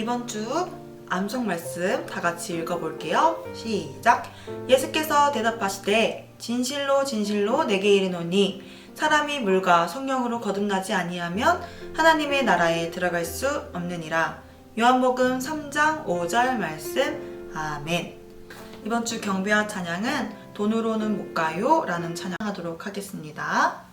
이번 주 암송 말씀 다 같이 읽어볼게요. 시작. 예수께서 대답하시되 진실로 진실로 내게 이르노니 사람이 물과 성령으로 거듭나지 아니하면 하나님의 나라에 들어갈 수 없느니라. 요한복음 3장 5절 말씀. 아멘. 이번 주 경배와 찬양은 돈으로는 못 가요 라는 찬양하도록 하겠습니다.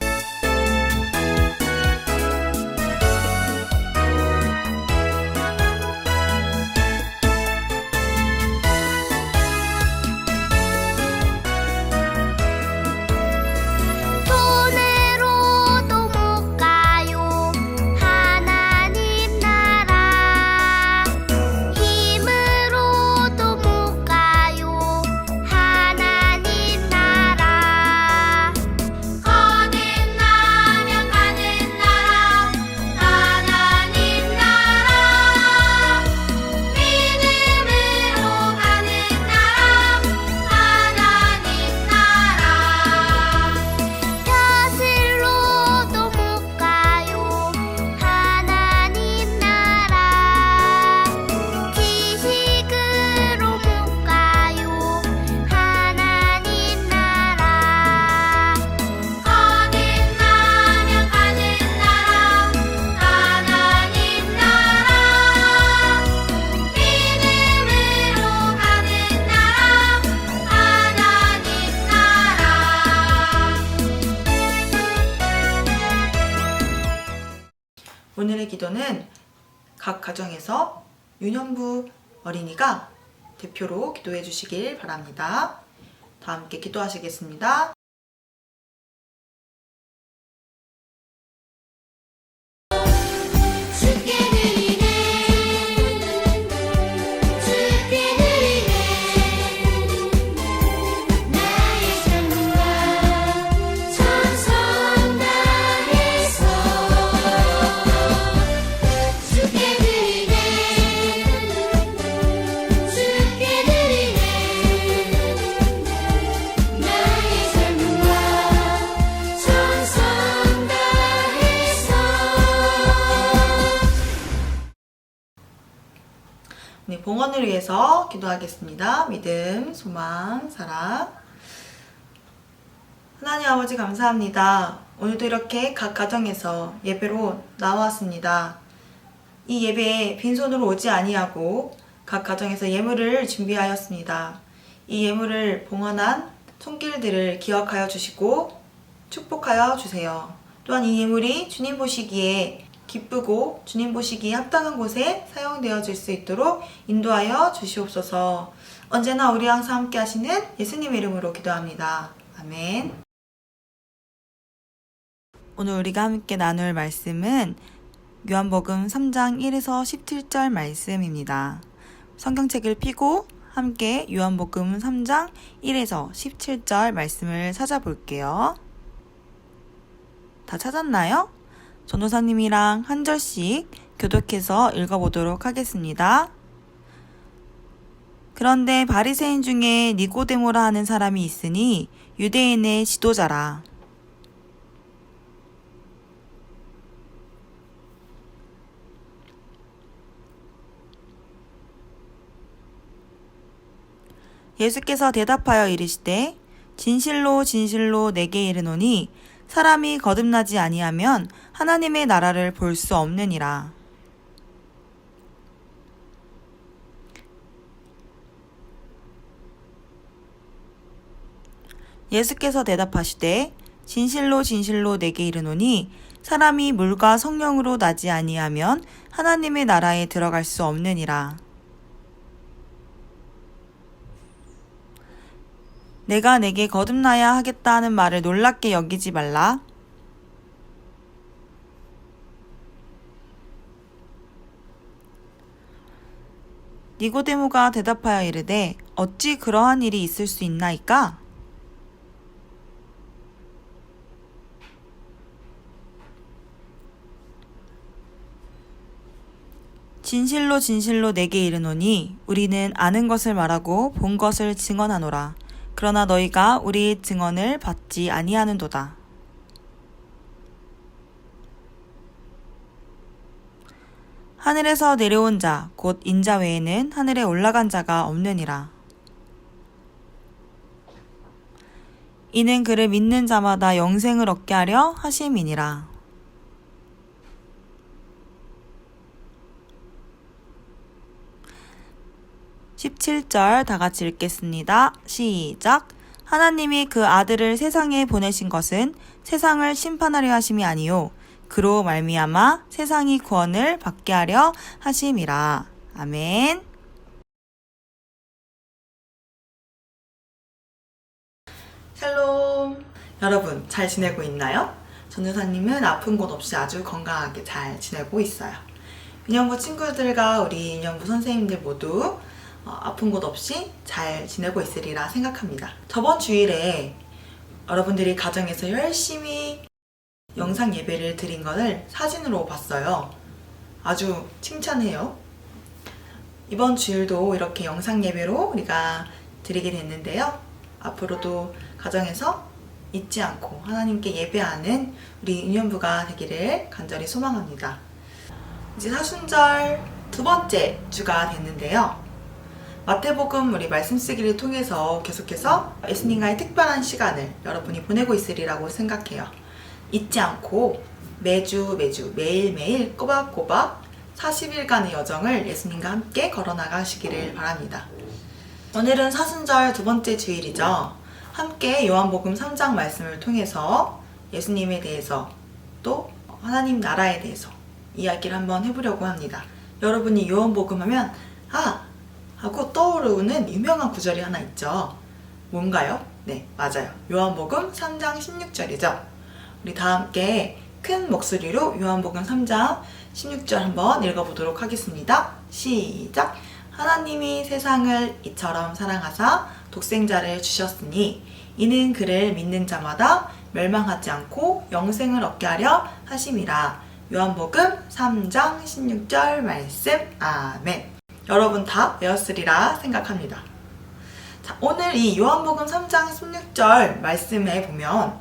각 가정에서 윤현부 어린이가 대표로 기도해 주시길 바랍니다. 다 함께 기도하시겠습니다. 네, 봉헌을 위해서 기도하겠습니다. 믿음, 소망, 사랑. 하나님 아버지 감사합니다. 오늘도 이렇게 각 가정에서 예배로 나왔습니다. 이 예배에 빈손으로 오지 아니하고 각 가정에서 예물을 준비하였습니다. 이 예물을 봉헌한 손길들을 기억하여 주시고 축복하여 주세요. 또한 이 예물이 주님 보시기에 기쁘고 주님 보시기에 합당한 곳에 사용되어질 수 있도록 인도하여 주시옵소서. 언제나 우리 항상 함께 하시는 예수님 이름으로 기도합니다. 아멘. 오늘 우리가 함께 나눌 말씀은 요한복음 3장 1에서 17절 말씀입니다. 성경책을 펴고 함께 요한복음 3장 1에서 17절 말씀을 찾아볼게요. 다 찾았나요? 전도사님이랑 한 절씩 교독해서 읽어보도록 하겠습니다. 그런데 바리새인 중에 니고데모라 하는 사람이 있으니 유대인의 지도자라. 예수께서 대답하여 이르시되 진실로 진실로 내게 이르노니 사람이 거듭나지 아니하면 하나님의 나라를 볼 수 없느니라. 예수께서 대답하시되 진실로 진실로 내게 이르노니 사람이 물과 성령으로 나지 아니하면 하나님의 나라에 들어갈 수 없느니라. 내가 내게 거듭나야 하겠다 하는 말을 놀랍게 여기지 말라. 니고데모가 대답하여 이르되 어찌 그러한 일이 있을 수 있나이까? 진실로 진실로 내게 이르노니 우리는 아는 것을 말하고 본 것을 증언하노라. 그러나 너희가 우리의 증언을 받지 아니하는도다. 하늘에서 내려온 자, 곧 인자 외에는 하늘에 올라간 자가 없느니라. 이는 그를 믿는 자마다 영생을 얻게 하려 하심이니라. 17절 다 같이 읽겠습니다. 시작. 하나님이 그 아들을 세상에 보내신 것은 세상을 심판하려 하심이 아니요 그로 말미암아 세상이 구원을 받게 하려 하심이라. 아멘. 샬롬. 여러분 잘 지내고 있나요? 전도사님은 아픈 곳 없이 아주 건강하게 잘 지내고 있어요. 인연부 친구들과 우리 인연부 선생님들 모두 어, 아픈 곳 없이 잘 지내고 있으리라 생각합니다. 저번 주일에 여러분들이 가정에서 열심히 영상 예배를 드린 것을 사진으로 봤어요. 아주 칭찬해요. 이번 주일도 이렇게 영상 예배로 우리가 드리게 됐는데요. 앞으로도 가정에서 잊지 않고 하나님께 예배하는 우리 인연부가 되기를 간절히 소망합니다. 이제 사순절 두 번째 주가 됐는데요. 마태복음 우리 말씀 쓰기를 통해서 계속해서 예수님과의 특별한 시간을 여러분이 보내고 있으리라고 생각해요. 잊지 않고 매주 매주 매일매일 꼬박꼬박 40일간의 여정을 예수님과 함께 걸어나가시기를 바랍니다. 오늘은 사순절 두 번째 주일이죠. 함께 요한복음 3장 말씀을 통해서 예수님에 대해서 또 하나님 나라에 대해서 이야기를 한번 해보려고 합니다. 여러분이 요한복음 하면 아 하고 떠오르는 유명한 구절이 하나 있죠. 뭔가요? 네, 맞아요. 요한복음 3장 16절이죠. 우리 다 함께 큰 목소리로 요한복음 3장 16절 한번 읽어보도록 하겠습니다. 시작. 하나님이 세상을 이처럼 사랑하사 독생자를 주셨으니 이는 그를 믿는 자마다 멸망하지 않고 영생을 얻게 하려 하심이라. 요한복음 3장 16절 말씀. 아멘. 여러분 다 외웠으리라 생각합니다. 자, 오늘 이 요한복음 3장 16절 말씀에 보면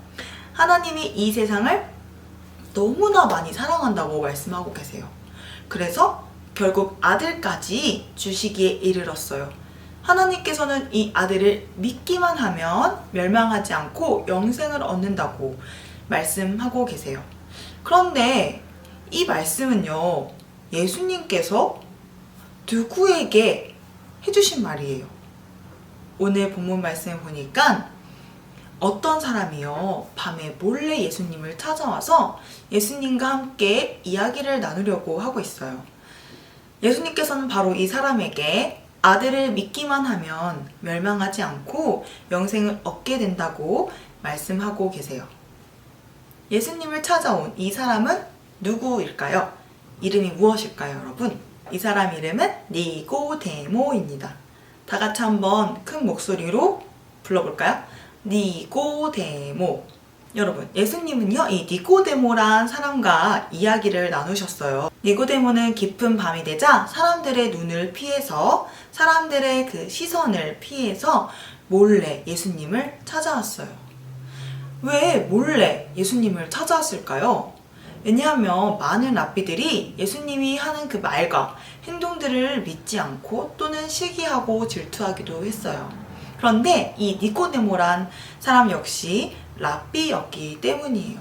하나님이 이 세상을 너무나 많이 사랑한다고 말씀하고 계세요. 그래서 결국 아들까지 주시기에 이르렀어요. 하나님께서는 이 아들을 믿기만 하면 멸망하지 않고 영생을 얻는다고 말씀하고 계세요. 그런데 이 말씀은요, 예수님께서 누구에게 해주신 말이에요. 오늘 본문 말씀을 보니까 어떤 사람이요, 밤에 몰래 예수님을 찾아와서 예수님과 함께 이야기를 나누려고 하고 있어요. 예수님께서는 바로 이 사람에게 아들을 믿기만 하면 멸망하지 않고 영생을 얻게 된다고 말씀하고 계세요. 예수님을 찾아온 이 사람은 누구일까요? 이름이 무엇일까요, 여러분? 이 사람 이름은 니고데모입니다. 다 같이 한번 큰 목소리로 불러볼까요? 니고데모. 여러분, 예수님은요, 이 니고데모란 사람과 이야기를 나누셨어요. 니고데모는 깊은 밤이 되자 사람들의 눈을 피해서, 사람들의 그 시선을 피해서 몰래 예수님을 찾아왔어요. 왜 몰래 예수님을 찾아왔을까요? 왜냐하면 많은 랍비들이 예수님이 하는 그 말과 행동들을 믿지 않고 또는 시기하고 질투하기도 했어요. 그런데 이 니코데모란 사람 역시 랍비였기 때문이에요.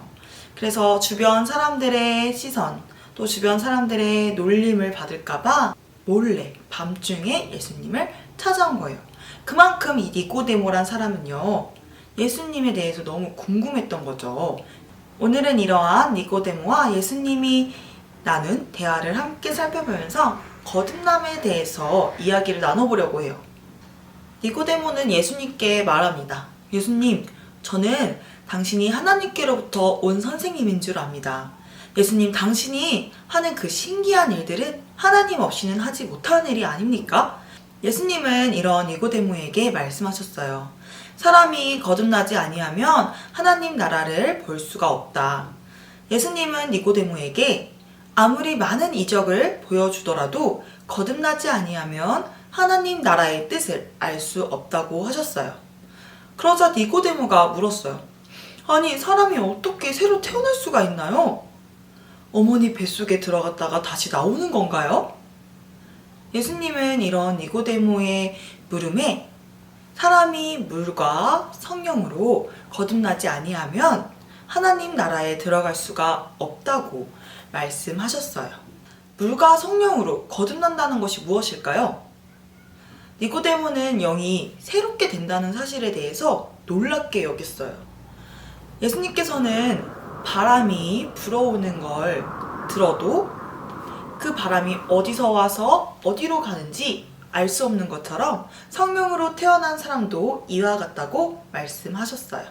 그래서 주변 사람들의 시선, 또 주변 사람들의 놀림을 받을까봐 몰래 밤중에 예수님을 찾아온 거예요. 그만큼 이 니코데모란 사람은요, 예수님에 대해서 너무 궁금했던 거죠. 오늘은 이러한 니고데모와 예수님이 나눈 대화를 함께 살펴보면서 거듭남에 대해서 이야기를 나눠보려고 해요. 니고데모는 예수님께 말합니다. 예수님, 저는 당신이 하나님께로부터 온 선생님인 줄 압니다. 예수님, 당신이 하는 그 신기한 일들은 하나님 없이는 하지 못하는 일이 아닙니까? 예수님은 이런 니고데모에게 말씀하셨어요. 사람이 거듭나지 아니하면 하나님 나라를 볼 수가 없다. 예수님은 니고데모에게 아무리 많은 이적을 보여주더라도 거듭나지 아니하면 하나님 나라의 뜻을 알 수 없다고 하셨어요. 그러자 니고데모가 물었어요. 아니, 사람이 어떻게 새로 태어날 수가 있나요? 어머니 뱃속에 들어갔다가 다시 나오는 건가요? 예수님은 이런 니고데모의 물음에 사람이 물과 성령으로 거듭나지 아니하면 하나님 나라에 들어갈 수가 없다고 말씀하셨어요. 물과 성령으로 거듭난다는 것이 무엇일까요? 니고데모는 영이 새롭게 된다는 사실에 대해서 놀랍게 여겼어요. 예수님께서는 바람이 불어오는 걸 들어도 그 바람이 어디서 와서 어디로 가는지 알 수 없는 것처럼 성령으로 태어난 사람도 이와 같다고 말씀하셨어요.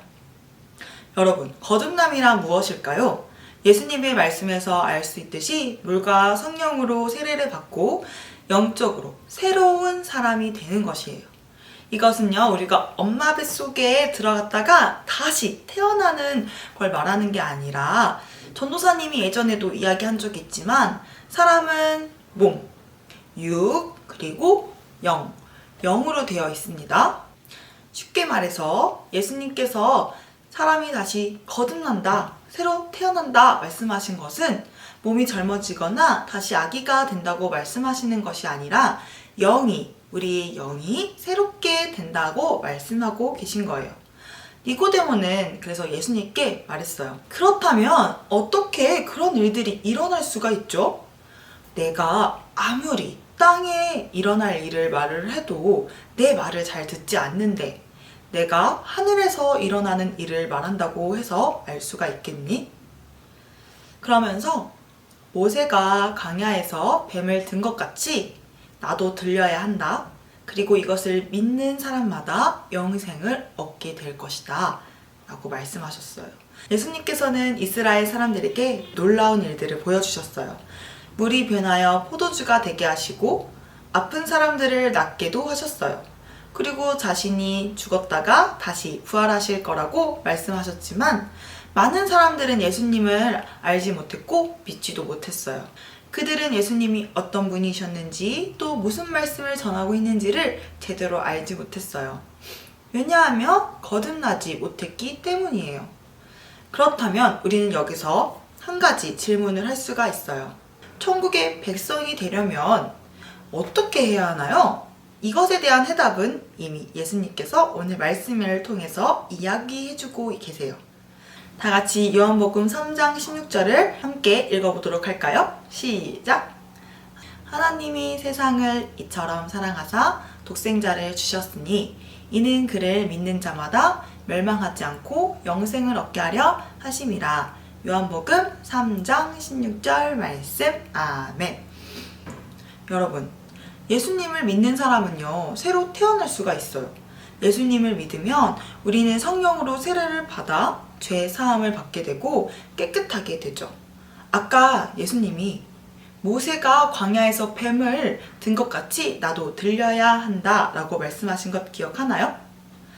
여러분, 거듭남이란 무엇일까요? 예수님의 말씀에서 알 수 있듯이 물과 성령으로 세례를 받고 영적으로 새로운 사람이 되는 것이에요. 이것은요, 우리가 엄마 뱃속에 들어갔다가 다시 태어나는 걸 말하는 게 아니라, 전도사님이 예전에도 이야기한 적이 있지만, 사람은 몸, 육, 그리고 영, 영으로 되어 있습니다. 쉽게 말해서 예수님께서 사람이 다시 거듭난다, 새로 태어난다 말씀하신 것은 몸이 젊어지거나 다시 아기가 된다고 말씀하시는 것이 아니라 영이, 우리의 영이 새롭게 된다고 말씀하고 계신 거예요. 니고데모는 그래서 예수님께 말했어요. 그렇다면 어떻게 그런 일들이 일어날 수가 있죠? 내가 아무리 땅에 일어날 일을 말을 해도 내 말을 잘 듣지 않는데 내가 하늘에서 일어나는 일을 말한다고 해서 알 수가 있겠니? 그러면서 모세가 강야에서 뱀을 든 것 같이 나도 들려야 한다. 그리고 이것을 믿는 사람마다 영생을 얻게 될 것이다. 라고 말씀하셨어요. 예수님께서는 이스라엘 사람들에게 놀라운 일들을 보여주셨어요. 물이 변하여 포도주가 되게 하시고 아픈 사람들을 낫게도 하셨어요. 그리고 자신이 죽었다가 다시 부활하실 거라고 말씀하셨지만 많은 사람들은 예수님을 알지 못했고 믿지도 못했어요. 그들은 예수님이 어떤 분이셨는지 또 무슨 말씀을 전하고 있는지를 제대로 알지 못했어요. 왜냐하면 거듭나지 못했기 때문이에요. 그렇다면 우리는 여기서 한 가지 질문을 할 수가 있어요. 천국의 백성이 되려면 어떻게 해야 하나요? 이것에 대한 해답은 이미 예수님께서 오늘 말씀을 통해서 이야기해주고 계세요. 다 같이 요한복음 3장 16절을 함께 읽어보도록 할까요? 시작! 하나님이 세상을 이처럼 사랑하사 독생자를 주셨으니 이는 그를 믿는 자마다 멸망하지 않고 영생을 얻게 하려 하심이라. 요한복음 3장 16절 말씀. 아멘. 여러분, 예수님을 믿는 사람은요, 새로 태어날 수가 있어요. 예수님을 믿으면 우리는 성령으로 세례를 받아 죄 사함을 받게 되고 깨끗하게 되죠. 아까 예수님이 모세가 광야에서 뱀을 든 것 같이 나도 들려야 한다 라고 말씀하신 것 기억하나요?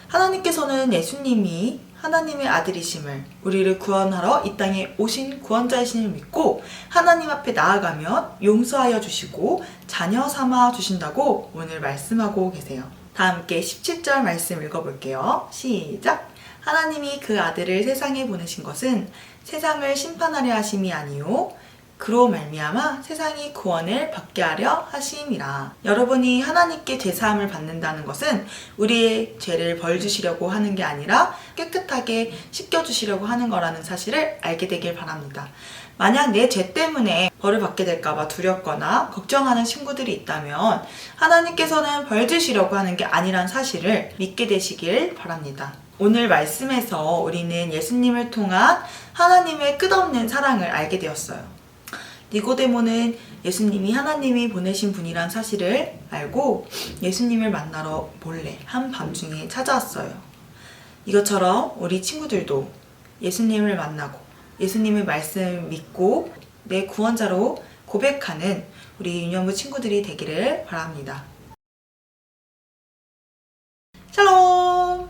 하나님께서는 예수님이 하나님의 아들이심을 우리를 구원하러 이 땅에 오신 구원자이심을 믿고 하나님 앞에 나아가면 용서하여 주시고 자녀 삼아 주신다고 오늘 말씀하고 계세요. 다 함께 17절 말씀 읽어볼게요. 시작! 하나님이 그 아들을 세상에 보내신 것은 세상을 심판하려 하심이 아니요 그로 말미암아 세상이 구원을 받게 하려 하심이라. 여러분이 하나님께 죄 사함을 받는다는 것은 우리의 죄를 벌 주시려고 하는 게 아니라 깨끗하게 씻겨 주시려고 하는 거라는 사실을 알게 되길 바랍니다. 만약 내 죄 때문에 벌을 받게 될까봐 두렵거나 걱정하는 친구들이 있다면 하나님께서는 벌 주시려고 하는 게 아니란 사실을 믿게 되시길 바랍니다. 오늘 말씀에서 우리는 예수님을 통한 하나님의 끝없는 사랑을 알게 되었어요. 니고데모는 예수님이 하나님이 보내신 분이란 사실을 알고 예수님을 만나러 몰래 한밤중에 찾아왔어요. 이것처럼 우리 친구들도 예수님을 만나고 예수님의 말씀을 믿고 내 구원자로 고백하는 우리 유년부 친구들이 되기를 바랍니다. 샬롬!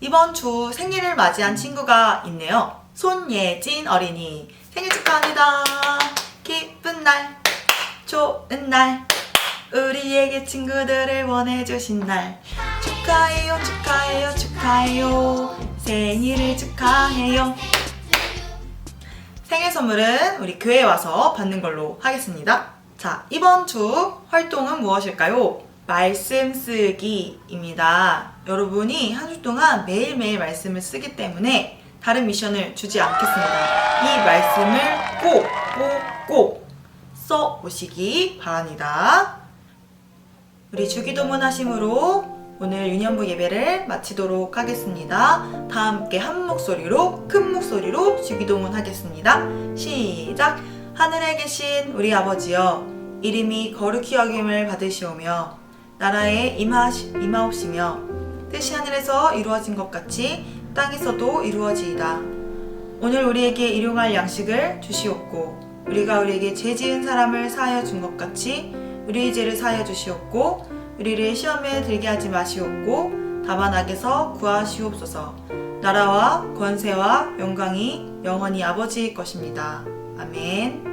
이번 주 생일을 맞이한 친구가 있네요. 손예진 어린이. 생일 축하합니다. 기쁜 날, 좋은 날, 우리에게 친구들을 보내주신 날. 축하해요, 축하해요, 축하해요. 생일을 축하해요. 생일 선물은 우리 교회에 와서 받는 걸로 하겠습니다. 자, 이번 주 활동은 무엇일까요? 말씀 쓰기입니다. 여러분이 한 주 동안 매일매일 말씀을 쓰기 때문에 다른 미션을 주지 않겠습니다. 이 말씀을 꼭, 꼭, 꼭 써 오시기 바랍니다. 우리 주기도문 하심으로 오늘 유년부 예배를 마치도록 하겠습니다. 다 함께 한 목소리로 큰 목소리로 주기도문 하겠습니다. 시작. 하늘에 계신 우리 아버지여 이름이 거룩히 여김을 받으시오며 나라에 임하시, 임하옵시며 뜻이 하늘에서 이루어진 것 같이 땅에서도 이루어지이다. 오늘 우리에게 일용할 양식을 주시옵고 우리가 우리에게 죄 지은 사람을 사하여 준 것 같이 우리의 죄를 사하여 주시옵고 우리를 시험에 들게 하지 마시옵고 다만 악에서 구하시옵소서 나라와 권세와 영광이 영원히 아버지의 것입니다. 아멘